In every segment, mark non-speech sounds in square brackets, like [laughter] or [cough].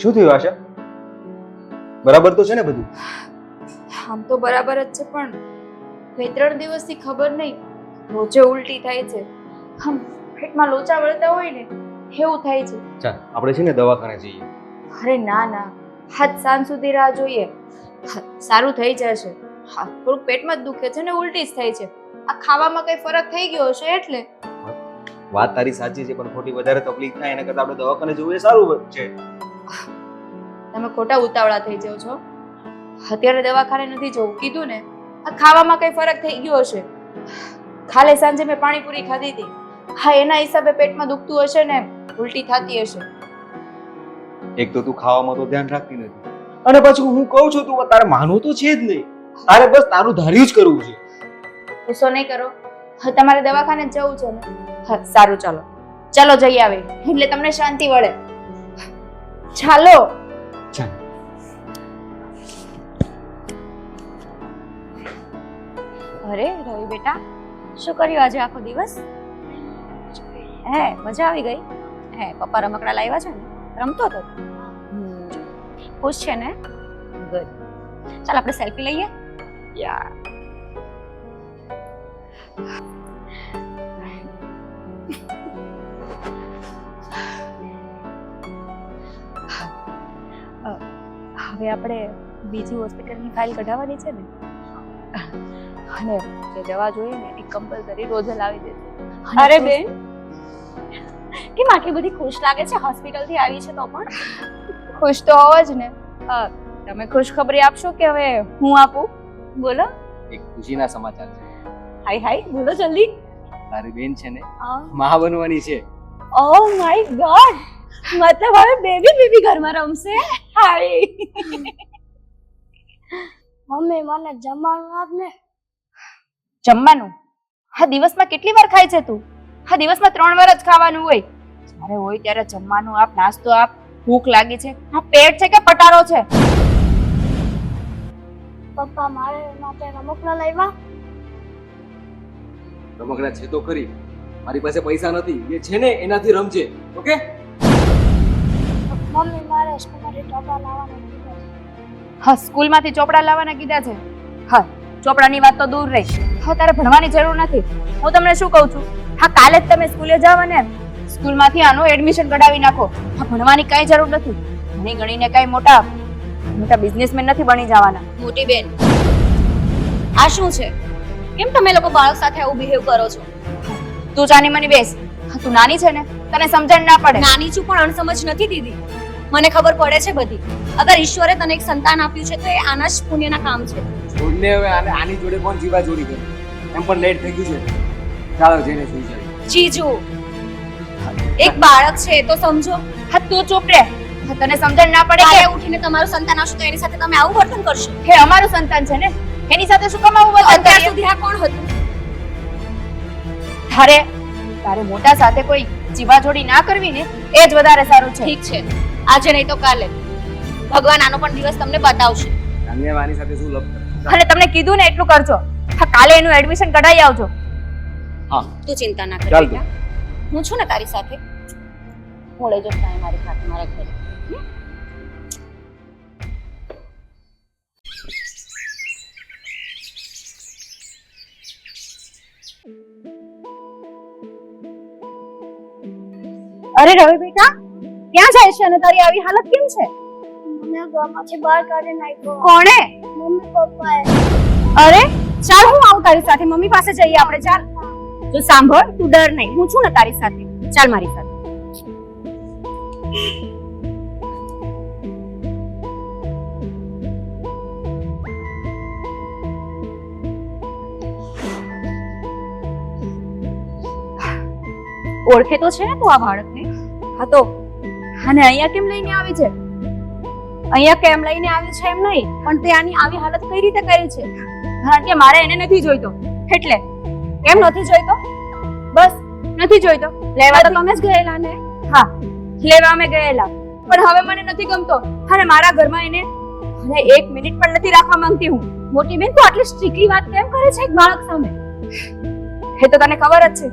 શું થયું આશા બરાબર તો છે ને બધું? આમ તો બરાબર જ છે પણ બે ત્રણ દિવસથી ખબર નહીં. રોજે ઉલટી થાય છે. આમ પેટમાં લોચા વળતા હોય ને એવું થાય છે. ચાલ આપણે છે ને દવાખાને જઈએ. અરે ના ના. હાથ સાંજ સુધી રાહ જોઈએ. સારું થઈ જશે. હા થોડુંક પેટમાં જ દુખે છે ને ઉલટી જ થાય છે. આ ખાવામાં કઈ ફરક થઈ ગયો હશે એટલે? વાત તારી સાચી છે પણ ખોટી વધારે તકલીફ થાય એના કરતાં આપણે દવાખાને જવું એ સારું છે. તમે ખોટા ઉતાવળા થઈ જાઓ છો. અત્યારે દવાખાને નથી જવું. કીધું ને આ ખાવામાં કઈ ફરક થઈ ગયો હશે? ખાલે સાંજે મેં પાણીપુરી ખાધી હતી. હા એના હિસાબે પેટમાં દુખતું હશે ને ઉલટી થતી હશે. એક તો તું ખાવામાં તો ધ્યાન રાખતી નથી. અને પછી હું કહું છું તું તારે માનવું તો છે જ નહીં. તારે બસ તારું ધાર્યું જ કરવું છે. ગુસ્સો નહીં કરો. તમારે દવાખાને જવું છે ને? હા સારું ચાલો. ચાલો જઈ આવે. એટલે તમને શાંતિ વળે. ચાલો ચાલ. અરે રવિ બેટા? શું કર્યું આજે આખો દિવસ? હે મજા આવી ગઈ. હે પપ્પા રમકડા લાવ્યા છે ને? રમતો હતો. ખુશ છે ને? ગુડ ચાલ આપણે સેલ્ફી લઈએ. યા [laughs] હવે આપણે બીજી હોસ્પિટલની ફાઇલ કઢાવવાની છે ને? અને જે જવા જોઈએ ને એ કમ્પલસરી રોજ લાવી દેજો અરે બેન. કેમ આટલી બધી ખુશ લાગે છે? હોસ્પિટલથી આવી છે તો પણ. ખુશ તો હોવ જ ને. અ, તમે ખુશખબરી આપશો કે હવે હું આપું? બોલો. એક ખુશીના સમાચાર છે. હાય હાય. બોલો જલ્દી. તારી બેન છે ને મા બનવાની છે. ઓ માય ગોડ મતલબ હવે બેબી બેબી ઘરમાં રમશે? હાય. મમ્મી મને જમવાનું આપ ને. જમવાનું? હા દિવસમાં કેટલી વાર ખાય છે તું? હા દિવસમાં ત્રણ વાર જ ખાવાનું હોય. જ્યારે હોય ત્યારે જમવાનું આપ નાસ્તો આપ. ભૂખ લાગી છે. હા પેટ છે કે પટારો છે? પપ્પા મારે માટે રમકડા લાવ્યા. રમકડા છે તો ખરી. મારી પાસે પૈસા નથી. એ છે ને એનાથી રમજે. ઓકે? મમ્મી મારે સ્કૂલમાંથી ચોપડા લાવવાના. હા સ્કૂલમાંથી ચોપડા લાવવાના કીધા છે. હા ચોપડાની વાત તો દૂર રહી. હા તારે ભણવાની જરૂર નથી. હું તમને શું કહું છું? હા કાલે જ તમે સ્કૂલે જાવ ને સ્કૂલમાંથી આનું એડમિશન કઢાવી નાખો. હા ભણવાની કાંઈ જરૂર નથી. ભણી ગણીને કાંઈ મોટા મોટા બિઝનેસમેન નથી બની જવાના. મોટી બેન આ શું છે? કેમ તમે લોકો બાળક સાથે આવું બિહેવ કરો છો? તું જાની મને બેસ. હા તું નાની છે ને તને સમજણ ના પડે. નાની છું પણ અણસમજ નથી દીધી મને ખબર પડે છે બધી. અગર ઈશ્વરે તને એક સંતાન આપ્યું છે તો એ આના જ પુણ્યના કામ છે. છોડને હવે આને આની જોડે કોણ જીવા જોડી કરે? એમ પણ લેટ થઈ ગયું છે. ચાલો જઈને સુઈ જાય. જીજુ એક બાળક છે તો સમજો. હા તું ચૂપ રહે તને સમજણ ના પડે કે ઉઠીને તમારું સંતાન આવશે તો એની સાથે તમે આવું વર્તન કરશો? હે અમારું સંતાન છે ને? એની સાથે શું કામ આવું વર્તન અત્યાર સુધી આ કોણ હતું? તારે તારે મોટા સાથે કોઈ જીવાજોડી ના કરવી ને? એ જ વધારે સારું છે. ઠીક છે. આજે નહીં તો કાલે. ભગવાન આનો પણ દિવસ તમને બતાવશે. જાનને સાથે શું લપ કરે? તમને કીધું ને એટલું કરજો. હા કાલે એનું એડમિશન કઢાઈ આવજો. હા. તું ચિંતા ના કર ચાલ બેટા. હું છું ને તારી સાથે? હું લઈ જઈશ તને મારી સાથે મારા ઘરે. અરે રવિ બેટા ક્યાં જાય છે અને તારી આવી હાલત કેમ છે? મને ગામમાંથી બહાર કાઢી નાખ્યો. કોણે? મમ્મી પપ્પાએ. અરે ચાલ હું આવું તારી સાથે. મમ્મી પાસે જઈએ આપણે ચાલ. જો સાંભળ તું ડર નહીં. હું છું ને તારી સાથે. ચાલ મારી સાથે. ઓળખે તો છે ને તું આ બાળકને? હા તો અને અહીંયા કેમ લઈને આવી છે? અહીંયા કેમ લઈને આવે છે એમ નહીં પણ તે આની આવી હાલત કઈ રીતે કરી છે? કારણ કે મારે એને નથી જોઈતો. એટલે કેમ નથી જોઈતો? બસ નથી જોઈતો. લેવા તો તમે જ ગયેલા ને? હા. લેવા અમે ગયેલા. પણ હવે મને નથી ગમતો. અને મારા ઘરમાં એને અને એક મિનિટ પણ નથી રાખવા માંગતી હું. મોટી બેન તો આટલી સ્ટ્રિક્ટલી વાત કેમ કરે છે એક બાળક સામે? એ તો તને ખબર જ છે.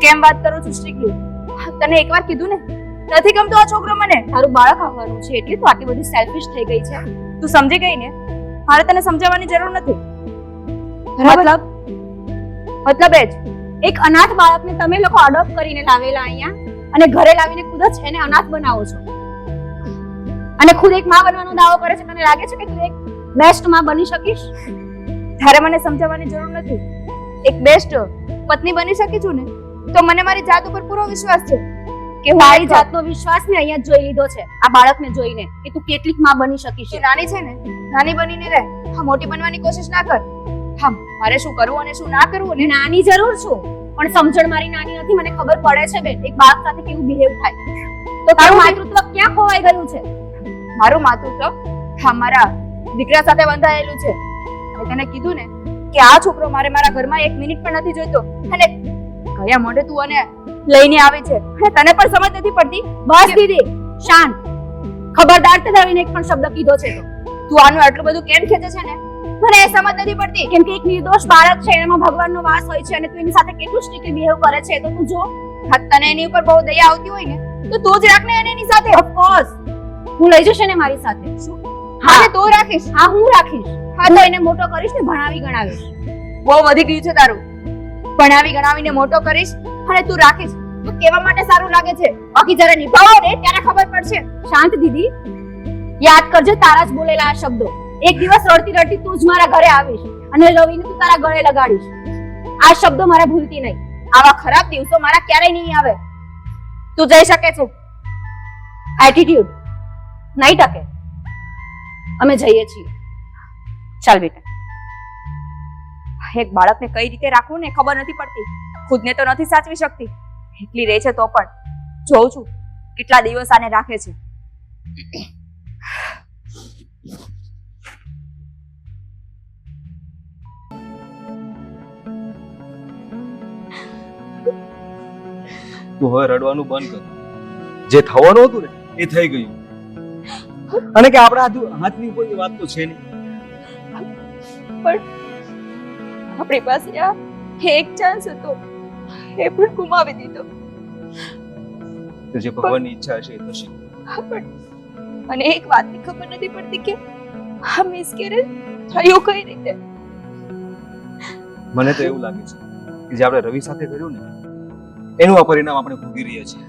કેમ વાત કરું છું સ્ટ્રિક્ટલી તને એકવાર કીધું ને? નથી ગમતો આ છોકરો મને? તારું બાળક આવવાનું છે એટલે તું આટલી બધી સેલ્ફિશ થઈ ગઈ છે. તું સમજી ગઈ ને? મારે તને સમજાવવાની જરૂર નથી. મતલબ? મતલબ એ જ. એક અનાથ બાળકને તમે લોકો અડોપ્ટ કરીને લાવેલા અહીંયા અને ઘરે લાવીને ખુદ જ એને અનાથ બનાવો છો. અને ખુદ એક માં બનવાનો દાવો કરે છે. તને લાગે છે કે તું એક બેસ્ટમાં બની શકીશ? તારે મને સમજાવવાની જરૂર નથી. એક બેસ્ટ પત્ની બની શકી છું ને? તો મને મારી જાત ઉપર પૂરો વિશ્વાસ છે. કે હું તારી જાતનો વિશ્વાસ મેં અહીંયા જોઈ લીધો છે આ બાળકને જોઈને કે તું કેટલીકમાં બની શકીશ. નાની છે ને નાની બનીને રહે. હા મોટી બનવાની કોશિશ ના કર. હા મારે શું કરવું અને શું ના કરવું ને નાની જરૂર છું પણ સમજણ મારી નાની નથી મને ખબર પડે છે બેન એક બાળક સાથે કેવું બિહેવ થાય. તો તારું માતૃત્વ ક્યાં ખોવાઈ ગયું છે? મારું માતૃત્વ? હા મારા દીકરા સાથે બંધાયેલું છે. મેં તને કીધું ને કે આ છોકરો મારે મારા ઘરમાં એક મિનિટ પણ નથી જોઈતો. અને ગયા મોઢે તું અને લઈને આવે છે. અને તને પણ સમજ નથી પડતી? બસ દીદી શાંત. ખબરદાર તને આવીને એક પણ શબ્દ કીધો છે તું. આનું આટલું બધું કેમ ખેંચે છે ને? મને એ સમજ નથી પડતી. કેમ કે એક નિર્દોષ બાળક છે એમાં ભગવાનનો વાસ હોય છે અને તું એની સાથે કેટલું સ્ટ્રિક્ટલી બિહેવ કરે છે તો તું જો. તને એની ઉપર બહુ દયા આવતી હોય ને તો તું જ રાખને એને એની સાથે. ઓફકોર્સ હું લઈ જશે ને મારી સાથે. શું? હા. ને તું રાખીશ. હા હું રાખીશ. હા તો એને મોટો કરીશ ને ભણાવી ગણાવીશ. બહુ વધી ગયું છે તારું. ભણાવી ગણાવીને મોટો કરીશ. અને તું રાખીશ તો કેવા માટે સારું લાગે છે? બાકી જરા નિભાવો ને ત્યારે ખબર પડશે. શાંત દીદી, યાદ કરજે તારા જ બોલેલા આ શબ્દો. એક દિવસ રડતી રડતી તું જ મારા ઘરે આવીશ અને રવિને તું તારા ગળે લગાડીશ. આ શબ્દો મારા ભૂલતી નહીં. આવા ખરાબ દિવસો મારા ક્યારેય નહીં આવે. તું જઈ શકે છે. એટીટ્યુડ નહીં ટકે. અમે જઈએ છીએ. ચાલ બેટા. એક બાળકને કઈ રીતે રાખવું ને ખબર નથી પડતી. ખુદને તો નથી સાચવી શકતી. એટલી રહે છે તો પણ. જોઉં છું કેટલા દિવસ આને રાખે છે. તું હવે રડવાનું બંધ કર. જે થવાનું હતું ને એ થઈ ગયું. અને કે આપણા હાથ- હાથની ઉપરની વાત તો છે નહીં. આપણી પાસે આ એક ચાન્સ હતો. એ પણ ગુમાવી દીધો. જે ભગવાનની ઈચ્છા છે એ થશે. પણ મને એક વાતની ખબર નથી પડતી કે આ મિસકેરેજ થયું કઈ રીતે? મને તો એવું લાગે છે કે જે આપણે રવિ સાથે કર્યું ને એનું આ પરિણામ આપણે ભોગી રહ્યા છીએ.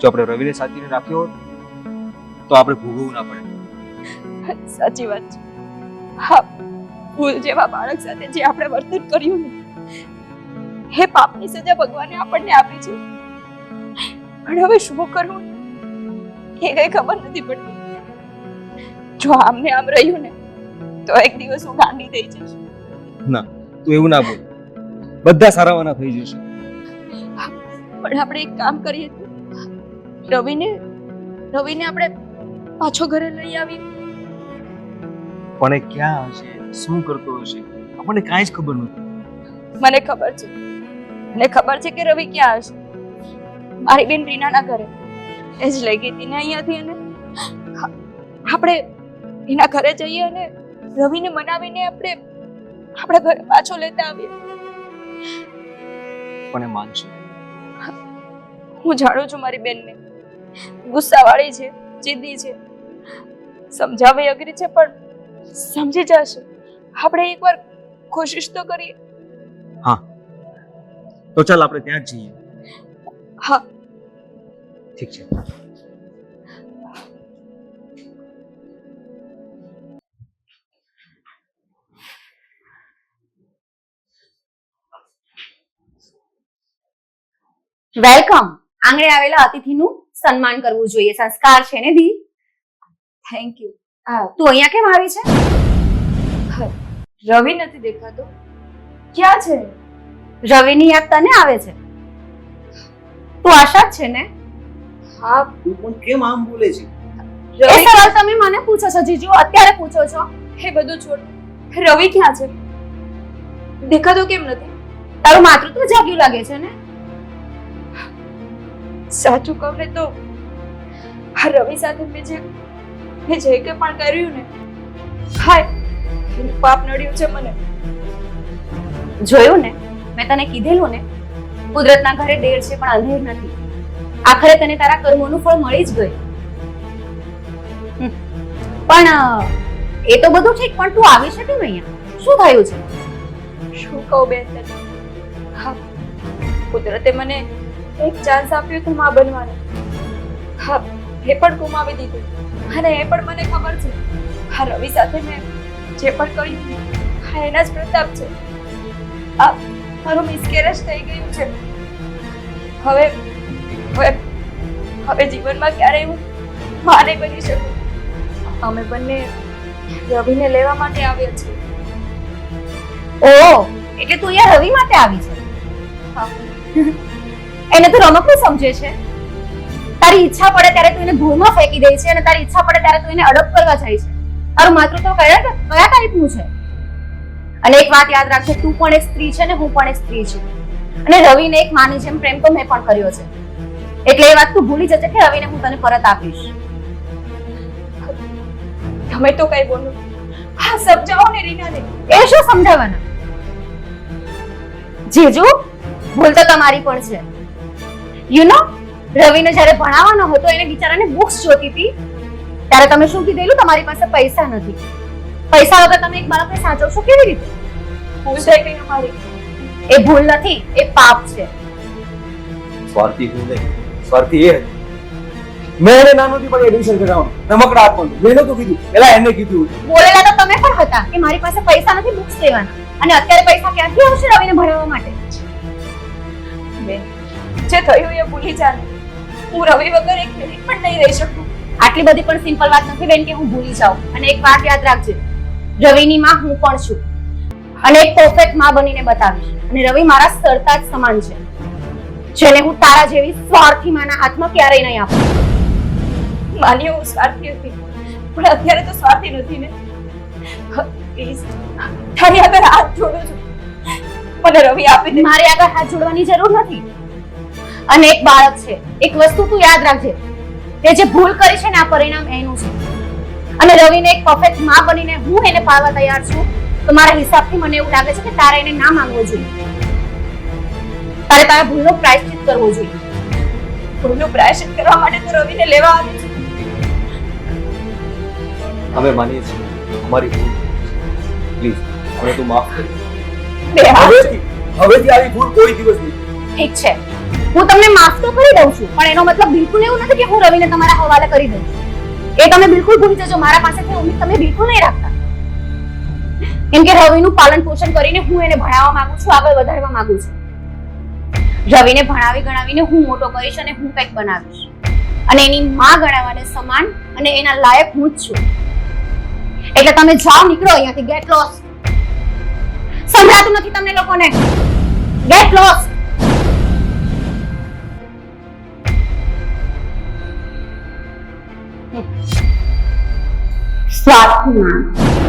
જો આપણે રવિને સાચીને રાખ્યો હોત તો આપણે ભોગવવું ના પડે. સાચી વાત છે. હા. ભૂલ જેવા બાળક સાથે જે આપણે વર્તન કર્યું ને હે પાપની સજા ભગવાને આપણને આપી છે. પણ હવે શું કરવું? એ કઈ ખબર નથી પડતી. જો આમને આમ રહ્યું ને તો એક દિવસ હું ગાંડી થઈ જઈશ. તું એવું ના બોલ. બધા સારાવાના થઈ જશે. પણ આપણે એક કામ કરીએ રવિને રવિને આપણે પાછો ઘરે લઈ આવી પણ એ ક્યાં હશે? શું કરતો હશે આપણને કાંઈ જ ખબર નથી. મને ખબર છે. મને ખબર છે કે રવિ ક્યાં હશે? મારી બેન રીનાના ઘરે. એ જ લઈ ગઈ હતી ને અહીંયાથી અને આપણે એના ઘરે જઈએ અને રવિને મનાવીને આપણે આપણા ઘરે પાછો લેતા આવીએ. પણ એ માનશે. હું જાણું છું મારી બેનને. ગુસ્સાવાળી છે જિદ્દી છે. સમજાવવી અઘરી છે પણ સમજી જશે. આપણે એકવાર કોશિશ તો કરીએ. તો ચાલ આપણે ત્યાં જ જઈએ. હા. ઠીક છે. વેલકમ. આંગણે આવેલા અતિથિનું સન્માન કરવું જોઈએ. સંસ્કાર છે ને દી? થેન્ક યુ તું અહીંયા કેમ આવી છે? રવિ નથી દેખાતો. ક્યાં છે? રવિની યાદ તને આવે છે? તું આશા જ છે ને? હા તું પણ કેમ આમ બોલે છે? એ સવાલ તમે મને પૂછો છો જીજુ અત્યારે પૂછો છો? એ બધું છોડ. રવિ ક્યાં છે? દેખાતો કેમ નથી? તારું માતૃત્વ જાગ્યું લાગે છે ને? સાચું કહું ને તો આ રવિ સાથે મેં જે મેં જે કંઈ પણ કર્યું ને હાય પાપ નડ્યું છે મને. જોયું ને? મેં તને કીધેલું ને? કુદરતના ઘરે દેર છે, પણ અંધેર નથી. આખરે તને તારા કર્મોનું ફળ મળી જ ગયું. પણ એ તો બધું ઠીક, પણ તું આવી છે કેમ અહીંયા? શું થયું છે? શું કહું બેન તને? કુદરતે મને એક ચાન્સ આપ્યો હતો માં બનવાનો. હા, એ પણ ગુમાવી દીધું. અને એ પણ મને ખબર છે. હા, રવિ સાથે મેં જે પણ કર્યું હા એના જ પ્રતાપ છે. આ મારું મિસકેરેજ થઈ ગયું છે. હવે હવે હવે જીવનમાં ક્યારેય હું મારે બની શકું. અમે બંને રવિને લેવા માટે આવ્યા છીએ. ઓહ એટલે તું અહીંયા રવિ માટે આવી છે. એને તો રમકડું સમજે છે. તારી ઈચ્છા પડે ત્યારે તું એને ધૂળમાં ફેંકી દે છે અને તારી ઈચ્છા પડે ત્યારે તું એને અડપ કરવા જાય છે. તારું માતૃત્વ કયા કયા ટાઈપનું છે? અને એક વાત યાદ રાખજે તું પણ એક સ્ત્રી છે ને હું પણ એક સ્ત્રી છું. અને રવિને એક માની જેમ પ્રેમ તો મેં પણ કર્યો છે. એટલે એ વાત તું ભૂલી જજે કે રવિને હું તને પરત આપીશ. તમે તો કઈ બોલો. હા સમજાવો ને રીનાને. એ શું સમજાવવાના? જીજુ ભૂલ તો તમારી પણ છે. યુ નો રવિને જ્યારે ભણાવવાનો હતો એને બિચારાને બુક્સ જોતી હતી. ત્યારે તમે શું કીધેલું? તમારી પાસે પૈસા નથી. પૈસા વગર તમે એક બાળકને સાચવશો કેવી રીતે? ભૂલ થઈ ગઈ અમારી. એ ભૂલ નથી એ પાપ છે. સ્વાર્થી હું નહીં. સ્વાર્થી એ હતી. મેં એને નાનોથી પણ એડમિશન કરાવવાનું. રમકડા આપવાનું. મેં નતું કીધું. પેલા એને કીધું બોલેલા તો તમે પણ હતા કે મારી પાસે પૈસા નથી બુક્સ લેવાના. અને અત્યારે પૈસા ક્યાંથી આવશે રવિને ભણાવવા માટે? જે થયું એ ભૂલી જા હું રવિ વગર એક મિનિટ પણ નહીં રહી શકું. આટલી બધી પણ સિમ્પલ વાત નથી બેન કે હું ભૂલી જાઉં. અને એક વાત યાદ રાખજે રવિની માં હું પણ છું. અને એક પરફેક્ટમાં બનીને બતાવીશ. અને રવિ મારા સરતા જ સમાન છે. જેને હું તારા જેવી સ્વાર્થી માના હાથમાં ક્યારેય નહીં આપું. માન્યો હું સ્વાર્થી હતી. પણ અત્યારે તો સ્વાર્થી નથી ને. પ્લીઝ તારી આગળ હાથ જોડું છું. મને રવિ આપી દે. મારે આગળ હાથ જોડવાની જરૂર નથી. અને એક બાળક છે. એક વસ્તુ તું યાદ રાખજે. તે જે ભૂલ કરી છે ને આ પરિણામ એનું છે. અને રવિને એક પરફેક્ટમાં બનીને હું એને પાડવા તૈયાર છું. તો મારા હિસાબથી મને એવું લાગે છે કે તારે એને ના માંગવો જોઈએ. તારે તારા ભૂલનો પ્રાયશ્ચિત કરવો જોઈએ. ભૂલનો પ્રાયશ્ચિત કરવા માટે તો રવિને લેવા આવી છું. અમે માનીએ છીએ. અમારી ભૂલ. પ્લીઝ હવે તું માફ કરી. બે હવેથી હવેથી આવી ભૂલ કોઈ દિવસ નહીં. ઠીક છે. હું તમને માફ તો કરી દઉં છું, પણ એનો મતલબ બિલકુલ એવું નથી કે હું રવિને તમારા હવાલે કરી દઉં છું. એ તમે બિલકુલ ભૂલી જજો, મારા પાસેથી ઉમ્મીદ તમે બિલકુલ નહીં રાખતા. કેમ કે રવિનું પાલન પોષણ કરીને હું એને ભણાવવા માંગુ છું, આગળ વધારવા માંગુ છું. રવિને ભણાવી ગણાવીને હું મોટો કરીશ અને હું કંઈક બનાવીશ. અને એની માં ગણાવાને સમાન અને એના લાયક હું જ છું. એટલે તમે જાઓ, નીકળો અહીંયાથી ગેટ લોસ સંભળાતું નથી તમને લોકોને. Get lost स्वात्मा